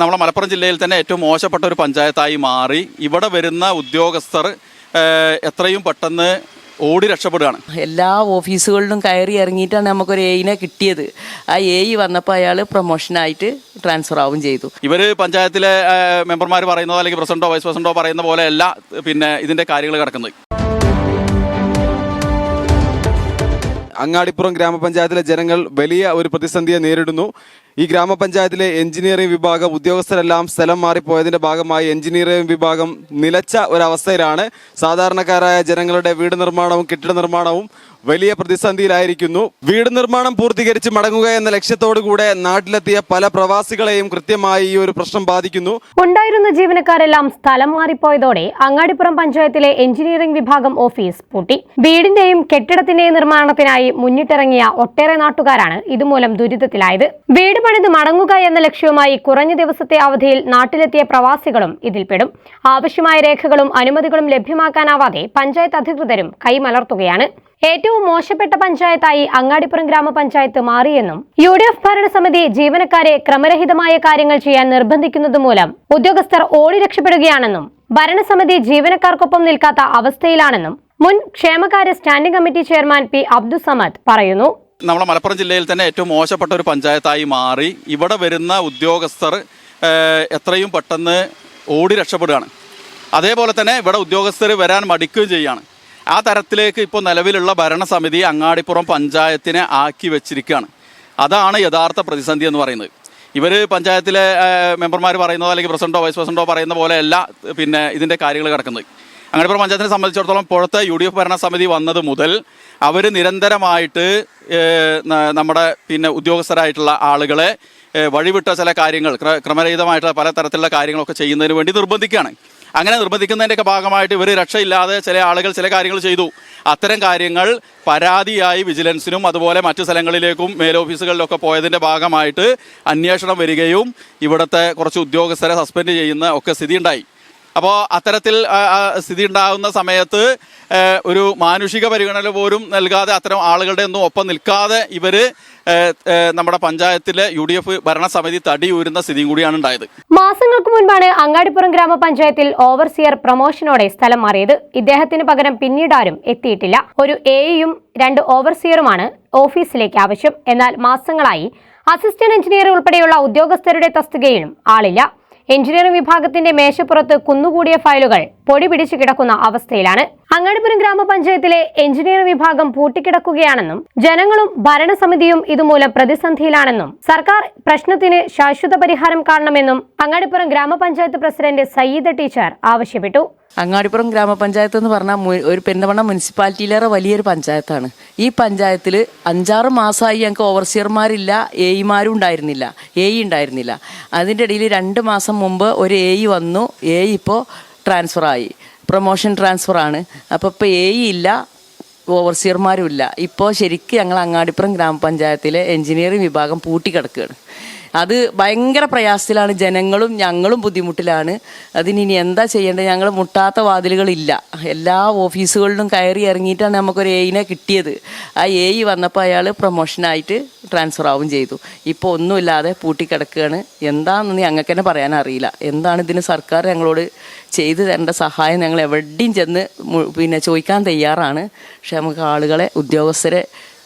നമ്മളെ മലപ്പുറം ജില്ലയിൽ തന്നെ ഏറ്റവും മോശപ്പെട്ട ഒരു പഞ്ചായത്തായി മാറി. ഇവിടെ വരുന്ന ഉദ്യോഗസ്ഥർ എത്രയും പെട്ടെന്ന് ഓടി രക്ഷപ്പെടുകയാണ്. എല്ലാ ഓഫീസുകളിലും കയറി ഇറങ്ങിയിട്ടാണ് നമുക്കൊരു എയിനെ കിട്ടിയത്. ആ എയി വന്നപ്പോൾ അയാൾ പ്രൊമോഷനായിട്ട് ട്രാൻസ്ഫർ ആവും ചെയ്തു. ഇവർ പഞ്ചായത്തിലെ മെമ്പർമാർ പറയുന്നതോ അല്ലെങ്കിൽ പ്രസിഡന്റോ വൈസ് പ്രസിഡന്റോ പറയുന്ന പോലെ പോലെയല്ല പിന്നെ ഇതിന്റെ കാര്യങ്ങൾ കിടക്കുന്നത്. അങ്ങാടിപ്പുറം ഗ്രാമപഞ്ചായത്തിലെ ജനങ്ങൾ വലിയ ഒരു പ്രതിസന്ധിയെ നേരിടുന്നു. ഈ ഗ്രാമപഞ്ചായത്തിലെ എഞ്ചിനീയറിംഗ് വിഭാഗം ഉദ്യോഗസ്ഥരെല്ലാം സ്ഥലം മാറിപ്പോയതിന്റെ ഭാഗമായി എഞ്ചിനീയറിംഗ് വിഭാഗം നിലച്ച ഒരവസ്ഥയിലാണ്. സാധാരണക്കാരായ ജനങ്ങളുടെ വീട് നിർമ്മാണവും കെട്ടിട നിർമ്മാണവും വലിയ പ്രതിസന്ധിയിലായിരിക്കുന്നു. വീട് നിർമ്മാണം പൂർത്തീകരിച്ച് മടങ്ങുക എന്ന ലക്ഷ്യത്തോടു കൂടെ നാട്ടിലെത്തിയ പല പ്രവാസികളെയും കൃത്യമായി ഈ ഒരു പ്രശ്നം ബാധിക്കുന്നു. ഉണ്ടായിരുന്ന ജീവനക്കാരെല്ലാം സ്ഥലം മാറിപ്പോയതോടെ അങ്ങാടിപ്പുറം പഞ്ചായത്തിലെ എഞ്ചിനീയറിംഗ് വിഭാഗം ഓഫീസ് പൂട്ടി. വീടിന്റെയും കെട്ടിടത്തിന്റെയും നിർമ്മാണത്തിനായി മുന്നിട്ടിറങ്ങിയ ഒട്ടേറെ നാട്ടുകാരാണ് ഇതുമൂലം ദുരിതത്തിലായത്. വീട് പണിത് മടങ്ങുക എന്ന ലക്ഷ്യവുമായി കുറഞ്ഞ ദിവസത്തെ അവധിയിൽ നാട്ടിലെത്തിയ പ്രവാസികളും ഇതിൽപ്പെടും ആവശ്യമായ രേഖകളും അനുമതികളും ലഭ്യമാക്കാനാവാതെ പഞ്ചായത്ത് അധികൃതരും കൈമലർത്തുകയാണ്. ഏറ്റവും മോശപ്പെട്ട പഞ്ചായത്തായി അങ്ങാടിപ്പുറം ഗ്രാമപഞ്ചായത്ത് മാറിയെന്നും യു ഡി എഫ് ഭരണസമിതി ജീവനക്കാരെ ക്രമരഹിതമായ കാര്യങ്ങൾ ചെയ്യാൻ നിർബന്ധിക്കുന്നത് മൂലം ഉദ്യോഗസ്ഥർ ഓടി രക്ഷപ്പെടുകയാണെന്നും ഭരണസമിതി ജീവനക്കാർക്കൊപ്പം നിൽക്കാത്ത അവസ്ഥയിലാണെന്നും മുൻ ക്ഷേമകാര്യ standing committee chairman P Abdussamad പറയുന്നു. നമ്മുടെ മലപ്പുറം ജില്ലയിൽ തന്നെ ഏറ്റവും മോശപ്പെട്ട ഒരു പഞ്ചായത്തായി മാറി. ഇവിടെ വരുന്ന ഉദ്യോഗസ്ഥർ എത്രയും പെട്ടെന്ന് ഓടി രക്ഷപ്പെടുകയാണ്. അതേപോലെ തന്നെ ഇവിടെ ഉദ്യോഗസ്ഥർ വരാൻ മടിക്കുകയും ചെയ്യുകയാണ്. ആ തരത്തിലേക്ക് ഇപ്പോൾ നിലവിലുള്ള ഭരണസമിതി അങ്ങാടിപ്പുറം പഞ്ചായത്തിനെ ആക്കി വെച്ചിരിക്കുകയാണ്. അതാണ് യഥാർത്ഥ പ്രതിസന്ധി എന്ന് പറയുന്നത്. ഇവർ പഞ്ചായത്തിലെ മെമ്പർമാർ പറയുന്നതോ അല്ലെങ്കിൽ പ്രസിഡന്റോ വൈസ് പ്രസിഡന്റോ പറയുന്ന പോലെയല്ല പിന്നെ ഇതിന്റെ കാര്യങ്ങൾ കിടക്കുന്നത്. അങ്ങാടിപ്പുറം പഞ്ചായത്തിനെ സംബന്ധിച്ചിടത്തോളം ഇപ്പോഴത്തെ യു ഡി എഫ് ഭരണസമിതി വന്നത് മുതൽ അവർ നിരന്തരമായിട്ട് നമ്മുടെ പിന്നെ ഉദ്യോഗസ്ഥരായിട്ടുള്ള ആളുകളെ വഴിവിട്ട ചില കാര്യങ്ങൾ ക്ര- ക്രമരഹിതമായിട്ടുള്ള പല തരത്തിലുള്ള കാര്യങ്ങളൊക്കെ ചെയ്യുന്നതിന് വേണ്ടി നിർബന്ധിക്കുകയാണ്. അങ്ങനെ നിർബന്ധിക്കുന്നതിന്റെയൊക്കെ ഭാഗമായിട്ട് ഇവർ രക്ഷയില്ലാതെ ചില ആളുകൾ ചില കാര്യങ്ങൾ ചെയ്തു. അത്തരം കാര്യങ്ങൾ പരാതിയായി വിജിലൻസിനും അതുപോലെ മറ്റു സ്ഥലങ്ങളിലേക്കും മേലോഫീസുകളിലൊക്കെ പോയതിന്റെ ഭാഗമായിട്ട് അന്വേഷണം വരികയും ഇവിടുത്തെ കുറച്ച് ഉദ്യോഗസ്ഥരെ സസ്പെൻഡ് ചെയ്യുന്ന ഒക്കെ സ്ഥിതി ഉണ്ടായി അപ്പോൾ അത്തരത്തിൽ സ്ഥിതി ഉണ്ടാകുന്ന സമയത്ത് ഒരു മാനുഷിക പരിഗണന പോലും നൽകാതെ അത്തരം ആളുകളുടെ ഒന്നും ഒപ്പം നിൽക്കാതെ ഇവർ നമ്മുടെ പഞ്ചായത്തിലെ യു ഡി എഫ് ഭരണസമിതി തടി ഊരുന്ന സ്ഥിതിയും കൂടിയാണ് ഉണ്ടായത്. മാസങ്ങൾക്ക് മുൻപാണ് അങ്ങാടിപ്പുറം ഗ്രാമപഞ്ചായത്തിൽ ഓവർസിയർ പ്രൊമോഷനോടെ സ്ഥലം മാറിയത്. ഇദ്ദേഹത്തിന് പകരം പിന്നീട് ആരും എത്തിയിട്ടില്ല. ഒരു എയും രണ്ട് ഓവർസിയറുമാണ് ഓഫീസിലേക്ക് ആവശ്യം. എന്നാൽ മാസങ്ങളായി അസിസ്റ്റന്റ് എഞ്ചിനീയർ ഉൾപ്പെടെയുള്ള ഉദ്യോഗസ്ഥരുടെ തസ്തികയിലും ആളില്ല. എഞ്ചിനീയറിംഗ് വിഭാഗത്തിന്റെ മേശപ്പുറത്ത് കുന്നുകൂടിയ ഫയലുകൾ പൊടി പിടിച്ചു കിടക്കുന്ന അവസ്ഥയിലാണ് അങ്ങാടിപ്പുറം ഗ്രാമപഞ്ചായത്തിലെ എഞ്ചിനീയറിംഗ് വിഭാഗം പൂട്ടിക്കിടക്കുകയാണെന്നും ജനങ്ങളും ഭരണസമിതിയും ഇതുമൂലം പ്രതിസന്ധിയിലാണെന്നും സർക്കാർ പ്രശ്നത്തിന് ശാശ്വത പരിഹാരം കാണണമെന്നും അങ്ങാടിപ്പുറം ഗ്രാമപഞ്ചായത്ത് പ്രസിഡന്റ് സയ്യിദ് ടീച്ചർ ആവശ്യപ്പെട്ടു. അങ്ങാടിപ്പുറം ഗ്രാമപഞ്ചായത്ത് എന്ന് പറഞ്ഞാൽ ഒരു പെരുന്തമണ്ണ മുനിസിപ്പാലിറ്റിയിലേറെ വലിയൊരു പഞ്ചായത്താണ്. ഈ പഞ്ചായത്തിൽ അഞ്ചാറ് മാസമായി ഞങ്ങൾക്ക് ഓവർസിയർമാരില്ല എയിമാരും ഉണ്ടായിരുന്നില്ല എ ഉണ്ടായിരുന്നില്ല. അതിന്റെ ഇടയിൽ രണ്ട് മാസം മുമ്പ് ഒരു എ വന്നു എ ഇപ്പോൾ ട്രാൻസ്ഫറായി. പ്രൊമോഷൻ ട്രാൻസ്ഫറാണ് അപ്പോൾ ഇപ്പോൾ എ ഇല്ല ഓവർസിയർമാരും ഇല്ല. ഇപ്പോൾ ശരിക്കും ഞങ്ങൾ അങ്ങാടിപ്പുറം ഗ്രാമപഞ്ചായത്തിലെ എഞ്ചിനീയറിംഗ് വിഭാഗം പൂട്ടിക്കിടക്കുകയാണ്. അത് ഭയങ്കര പ്രയാസത്തിലാണ്. ജനങ്ങളും ഞങ്ങളും ബുദ്ധിമുട്ടിലാണ്. അതിന് ഇനി എന്താ ചെയ്യേണ്ടത്? ഞങ്ങൾ മുട്ടാത്ത വാതിലുകളില്ല. എല്ലാ ഓഫീസുകളിലും കയറി ഇറങ്ങിയിട്ടാണ് നമുക്കൊരു എയിനെ കിട്ടിയത്. ആ എ വന്നപ്പോൾ അയാൾ പ്രൊമോഷനായിട്ട് ട്രാൻസ്ഫർ ആവും ചെയ്തു. ഇപ്പോൾ ഒന്നുമില്ലാതെ പൂട്ടിക്കിടക്കുകയാണ്. എന്താണെന്ന് ഞങ്ങൾക്ക് തന്നെ പറയാനറിയില്ല. എന്താണ് ഇതിന് സർക്കാർ ഞങ്ങളോട് ചെയ്തു തരേണ്ട സഹായം ഞങ്ങൾ എവിടെയും ചെന്ന് പിന്നെ ചോദിക്കാൻ തയ്യാറാണ്. പക്ഷെ നമുക്ക് ആളുകളെ ഉദ്യോഗസ്ഥരെ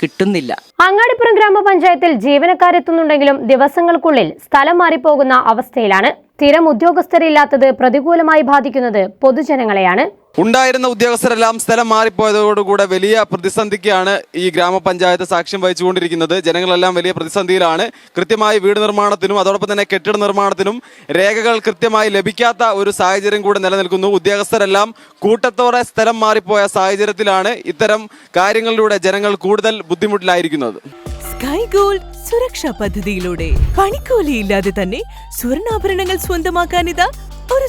കിട്ടുന്നില്ല. അങ്ങാടിപ്പുറം ഗ്രാമപഞ്ചായത്തിൽ ജീവനക്കാരെത്തുന്നുണ്ടെങ്കിലും ദിവസങ്ങൾക്കുള്ളിൽ സ്ഥലം മാറിപ്പോകുന്ന അവസ്ഥയിലാണ്. സ്ഥിരം ഉദ്യോഗസ്ഥരില്ലാത്തത് പ്രതികൂലമായി ബാധിക്കുന്നത് പൊതുജനങ്ങളെയാണ്. ഉണ്ടായിരുന്ന ഉദ്യോഗസ്ഥരെല്ലാം സ്ഥലം മാറിപ്പോയതോടുകൂടെ വലിയ പ്രതിസന്ധിക്കാണ് ഈ ഗ്രാമപഞ്ചായത്ത് സാക്ഷ്യം വഹിച്ചുകൊണ്ടിരിക്കുന്നത്. ജനങ്ങളെല്ലാം വലിയ പ്രതിസന്ധിയിലാണ്. കൃത്യമായി വീട് നിർമ്മാണത്തിനും അതോടൊപ്പം തന്നെ കെട്ടിട നിർമ്മാണത്തിനും രേഖകൾ കൃത്യമായി ലഭിക്കാത്ത ഒരു സാഹചര്യം കൂടെ നിലനിൽക്കുന്നു. ഉദ്യോഗസ്ഥരെല്ലാം കൂട്ടത്തോടെ സ്ഥലം മാറിപ്പോയ സാഹചര്യത്തിലാണ് ഇത്തരം കാര്യങ്ങളിലൂടെ ജനങ്ങൾ കൂടുതൽ ബുദ്ധിമുട്ടിലായിരിക്കുന്നത്. സ്കൈ ഗോൾഡ് സുരക്ഷാ പദ്ധതിയിലൂടെ പണിക്കൂലിയില്ലാതെ തന്നെ സ്വർണാഭരണങ്ങൾ സ്വന്തമാക്കാനിതാ ഒരു